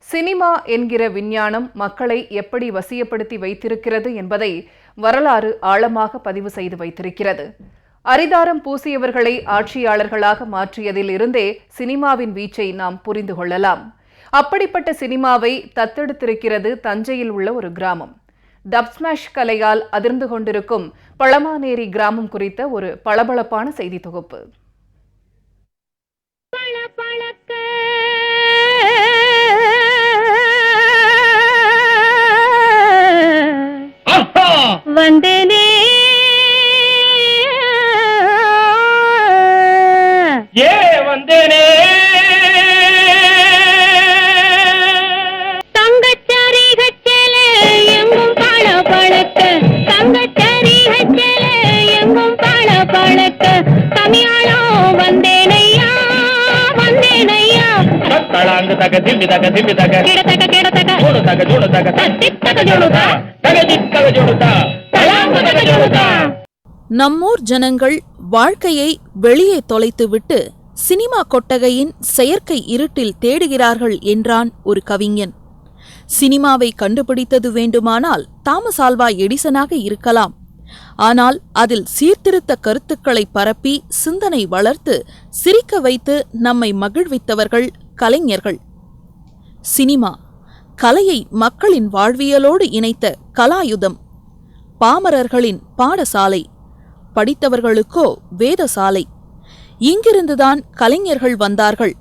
Cinema என்கிற விஞ்ஞானம் மக்களை எப்படி வசியப்படுத்தி வைத்திருக்கிறது என்பதை வரலாறு ஆழமாக பதிவு செய்து வைத்திருக்கிறது. அரிதாரம் பூசியவர்களை ஆட்சியாளர்களாக மாற்றியதில் இருந்தே சினிமாவின் வீச்சை நாம் புரிந்து கொள்ளலாம். அப்படிப்பட்ட சினிமாவை தத்தெடுத்திருக்கிறது தஞ்சையில் உள்ள ஒரு கிராமம். டப்ஸ்மாஷ் கலையால் அதிர்ந்து கொண்டிருக்கும் பழமானேரி கிராமம் குறித்த ஒரு பளபளப்பான செய்தி தொகுப்பு. வந்தேனையா வந்தேனையா. தளாங்கு தக திம்மி தக திம்மி தக. கிடத்தக்க கிடத்தக்க ஜோடு தக ஜோடு தக. தட்டி தக ஜோடுதா தக. திக் தக ஜோடுதா தலாங்கு தக ஜோடுதா நம்மூர் ஜனங்கள் வாழ்க்கையை வெளியே தொலைத்துவிட்டு சினிமா கொட்டகையின் செயற்கை இருட்டில் தேடுகிறார்கள் என்றான் ஒரு கவிஞன். சினிமாவை கண்டுபிடித்தது வேண்டுமானால் தாமஸ் ஆல்வா எடிசனாக இருக்கலாம். ஆனால் அதில் சீர்திருத்த கருத்துக்களை பரப்பி சிந்தனை வளர்த்து சிரிக்க வைத்து நம்மை மகிழ்வித்தவர்கள் கலைஞர்கள். சினிமா கலையை மக்களின் வாழ்வியலோடு இணைத்த கலாயுதம் பாமரர்களின் பாடசாலை படித்தவர்களுக்கோ வேதசாலை. இங்கிருந்துதான் கலைஞர்கள் வந்தார்கள்.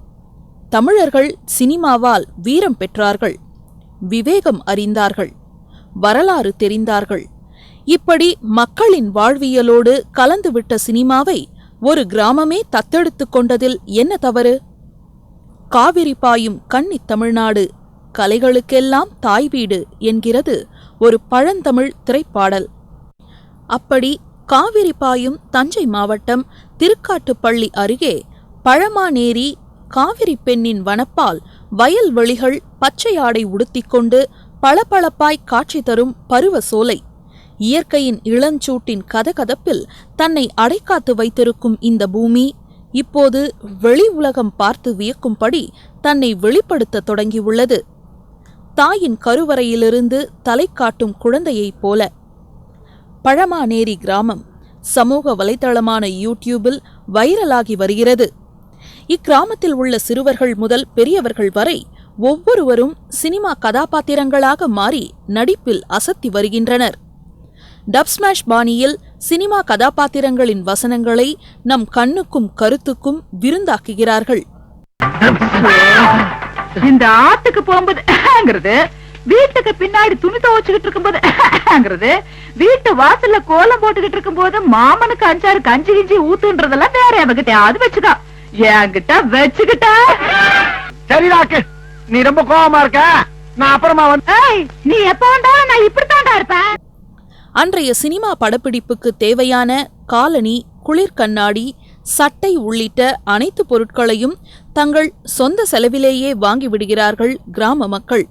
தமிழர்கள் சினிமாவால் வீரம் பெற்றார்கள். விவேகம் அறிந்தார்கள். வரலாறு தெரிந்தார்கள். இப்படி மக்களின் வாழ்வியலோடு கலந்துவிட்ட சினிமாவை ஒரு கிராமமே தத்தெடுத்துக் கொண்டதில் என்ன தவறு? காவிரி பாயும் கன்னித் தமிழ்நாடு கலைகளுக்கெல்லாம் தாய் வீடு என்கிறது ஒரு பழந்தமிழ் திரைப்பாடல். அப்படி காவிரி பாயும் தஞ்சை மாவட்டம் திருக்காட்டுப்பள்ளி அருகே பழமானேரி காவிரி பெண்ணின் வனப்பால் வயல்வெளிகள் பச்சையாடை உடுத்திக்கொண்டு பளபளப்பாய் காட்சி தரும் பருவ சோலை. இயற்கையின் இளஞ்சூட்டின் கதகதப்பில் தன்னை அடைக்காத்து வைத்திருக்கும் இந்த பூமி இப்போது வெளி உலகம் பார்த்து வியக்கும்படி தன்னை வெளிப்படுத்த தொடங்கியுள்ளது. தாயின் கருவறையிலிருந்து தலை காட்டும் குழந்தையைப் போல. பழமானேரி கிராமம் சமூக வலைதளமான யூடியூபில் வைரலாகி வருகிறது. இக்கிராமத்தில் உள்ள சிறுவர்கள் முதல் பெரியவர்கள் வரை ஒவ்வொருவரும் சினிமா கதாபாத்திரங்களாக மாறி நடிப்பில் அசத்தி வருகின்றனர். டப்ஸ்மாஷ் பாணியில் சினிமா கதாபாத்திரங்களின் வசனங்களை நம் கண்ணுக்கும் கருத்துக்கும் விருந்தாக்குகிறார்கள். இந்த ஆத்துக்கு போகும்போது வீட்டுக்கு பின்னாடி துணி துவச்சுக்கிட்டு இருக்கும்போது வீட்டு வாசல்ல கோலம் போட்டுக்கிட்டு இருக்கும்போது மாமனுக்கு அஞ்சாறு கஞ்சி கிஞ்சி ஊத்துன்றதெல்லாம் வேற அவகிட்ட அது வச்சுக்கா. என்கிட்ட வச்சுக்கிட்ட. சரிடாக்கு நீ ரொம்ப கோவமா இருக்க. நான் அப்புறமா வந்து ஏய் நீ எப்ப வந்தாலும் நான் இப்படித்தான்டா இருப்பேன். அன்றைய சினிமா படப்பிடிப்புக்கு தேவையான காலணி குளிர் கண்ணாடி சட்டை உள்ளிட்ட அனைத்து பொருட்களையும் தங்கள் சொந்த செலவிலேயே வாங்கிவிடுகிறார்கள் கிராம மக்கள்.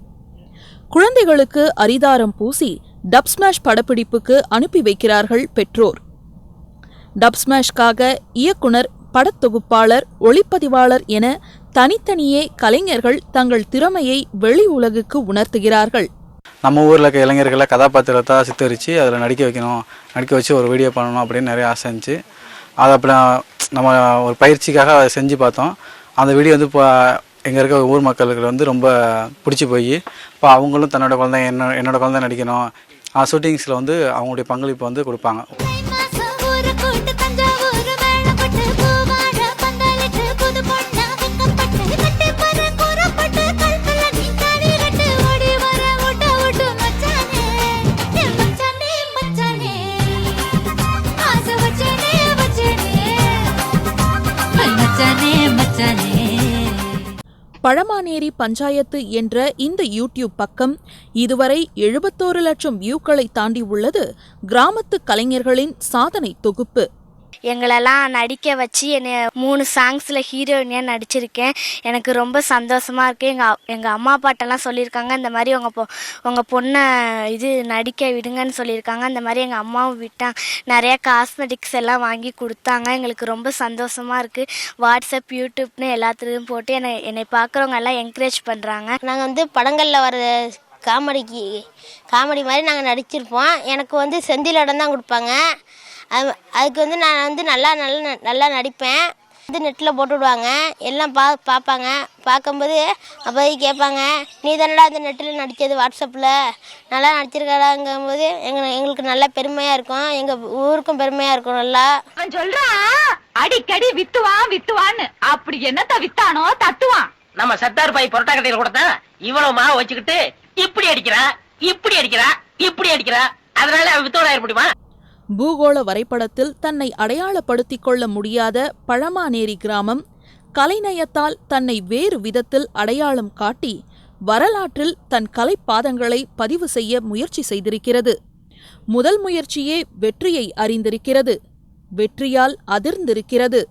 குழந்தைகளுக்கு அரிதாரம் பூசி டப்ஸ்மாஷ் படப்பிடிப்புக்கு அனுப்பி வைக்கிறார்கள் பெற்றோர். டப்ஸ்மாஷ்காக இயக்குனர் படத்தொகுப்பாளர் ஒளிப்பதிவாளர் என தனித்தனியே கலைஞர்கள் தங்கள் திறமையை வெளி உலகுக்கு உணர்த்துகிறார்கள். நம்ம ஊரில் இருக்க இளைஞர்களை கதாபாத்திரத்தை சித்தரித்து அதில் நடிக்க வைக்கணும் நடிக்க வச்சு ஒரு வீடியோ பண்ணணும் அப்படின்னு நிறைய ஆசை இருந்துச்சு. அதை அப்படி நம்ம ஒரு பயிற்சிக்காக அதை செஞ்சு பார்த்தோம். அந்த வீடியோ வந்து இப்போ எங்கே இருக்க ஊர் மக்களுக்கு வந்து ரொம்ப பிடிச்சி போய் இப்போ அவங்களும் தன்னோட குழந்தை என்ன என்னோடய குழந்தை நடிக்கணும். ஷூட்டிங்ஸில் வந்து அவங்களுடைய பங்களிப்பு வந்து கொடுப்பாங்க. பழமானேரி பஞ்சாயத்து என்ற இந்த யூடியூப் பக்கம் இதுவரை எழுபத்தோரு லட்சம் வியூக்களை தாண்டி உள்ளது கிராமத்து கலைஞர்களின் சாதனை தொகுப்பு. எங்களெல்லாம் நடிக்க வச்சு என்னை மூணு சாங்ஸில் ஹீரோயினியாக நடிச்சிருக்கேன். எனக்கு ரொம்ப சந்தோஷமாக இருக்குது எங்கள் எங்கள் அம்மா அப்பாட்டெல்லாம் சொல்லியிருக்காங்க இந்த மாதிரி உங்கள் பொ உங்கள் பொண்ணை இது நடிக்க விடுங்கன்னு சொல்லியிருக்காங்க. அந்த மாதிரி எங்கள் அம்மாவும் விட்டாங்க நிறையா காஸ்மெட்டிக்ஸ் எல்லாம் வாங்கி கொடுத்தாங்க. எங்களுக்கு ரொம்ப சந்தோஷமாக இருக்குது வாட்ஸ்அப் யூடியூப்னு எல்லாத்துலேயும் போட்டு என்னை என்னை பார்க்குறவங்க எல்லாம் என்கரேஜ் பண்ணுறாங்க நாங்கள் வந்து படங்களில் வர காமெடிக்கு காமெடி மாதிரி நாங்கள் நடிச்சிருப்போம். எனக்கு வந்து செந்தில் இடம் தான் கொடுப்பாங்க. அது அதுக்கு வந்து நான் வந்து நல்லா நல்லா நல்லா நடிப்பேன். வந்து நெட்டில் போட்டு விடுவாங்க எல்லாம் பா பார்ப்பாங்க. பார்க்கும்போது அப்போ கேட்பாங்க நீ தானடா அந்த நெட்டில் நடித்தது வாட்ஸ்அப்பில்? நல்லா நடிச்சிருக்காடாங்கும்போது எங்க எங்களுக்கு நல்ல பெருமையாக இருக்கும். எங்கள் ஊருக்கும் பெருமையாக இருக்கும் நல்லா. அவன் சொல்றான் அடிக்கடி வித்துவான் வித்துவான்னு. அப்படி என்னத்த வித்தானோ தத்துவான் நம்ம சர்தார் பாய் புரோட்டா கடையில் கொடுத்தா இவ்வளவு மாவு வச்சுக்கிட்டு இப்படி அடிக்கிறா இப்படி அடிக்கிறா இப்படி அடிக்கிறா. அதனால அவன் வித்தோட முடியுமா பூகோள வரைபடத்தில் தன்னை அடையாளப்படுத்திக் கொள்ள முடியாத பழமானேரி கிராமம் கலைநயத்தால் தன்னை வேறு விதத்தில் அடையாளம் காட்டி வரலாற்றில் தன் கலைப்பாதங்களை பதிவு செய்ய முயற்சி செய்திருக்கிறது. முதல் முயற்சியே வெற்றியை அறிந்திருக்கிறது. வெற்றியால் அதிர்ந்திருக்கிறது.